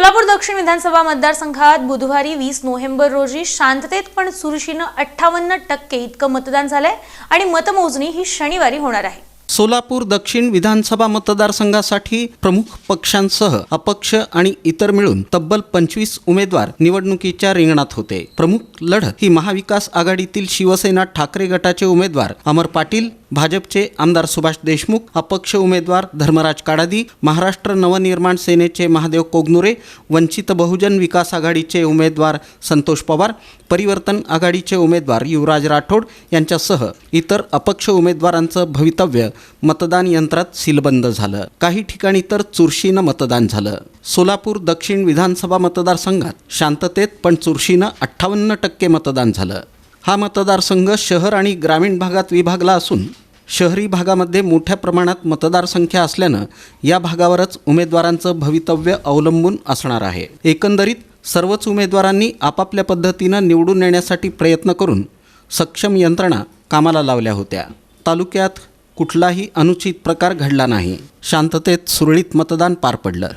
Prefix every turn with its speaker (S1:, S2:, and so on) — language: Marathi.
S1: सोलापूर दक्षिण विधानसभा मतदारसंघात बुधवारी वीस नोव्हेंबर रोजी शांततेत पण चुरशीनं अठ्ठावन्न टक्के इतकं मतदान झालंय आणि मतमोजणी ही शनिवारी होणार आहे.
S2: सोलापूर दक्षिण विधानसभा मतदारसंघासाठी प्रमुख पक्षांसह अपक्ष आणि इतर मिळून तब्बल पंचवीस उमेदवार निवडणुकीच्या रिंगणात होते. प्रमुख लढत ही महाविकास आघाडीतील शिवसेना ठाकरे गटाचे उमेदवार अमर पाटील भाजपचे आमदार सुभाष देशमुख अपक्ष उमेदवार धर्मराज काडादी महाराष्ट्र नवनिर्माण सेनेचे महादेव कोगनुरे वंचित बहुजन विकास आघाडीचे उमेदवार संतोष पवार परिवर्तन आघाडीचे उमेदवार युवराज राठोड यांच्यासह इतर अपक्ष उमेदवारांचं भवितव्य मतदान यंत्रात सीलबंद झालं. काही ठिकाणी तर चुरशीनं मतदान झालं. सोलापूर दक्षिण विधानसभा मतदारसंघात शांततेत पण चुरशीनं अठ्ठावन्न टक्के मतदान झालं. हा मतदारसंघ शहर आणि ग्रामीण भागात विभागला असून शहरी भागामध्ये मोठ्या प्रमाणात मतदारसंख्या असल्यानं या भागावरच उमेदवारांचं भवितव्य अवलंबून असणार आहे. एकंदरीत सर्वच उमेदवारांनी आपापल्या पद्धतीनं निवडून येण्यासाठी प्रयत्न करून सक्षम यंत्रणा कामाला लावल्या होत्या. तालुक्यात कुठलाही अनुचित प्रकार घडला नाही. शांततेत सुरळीत मतदान पार पडलं.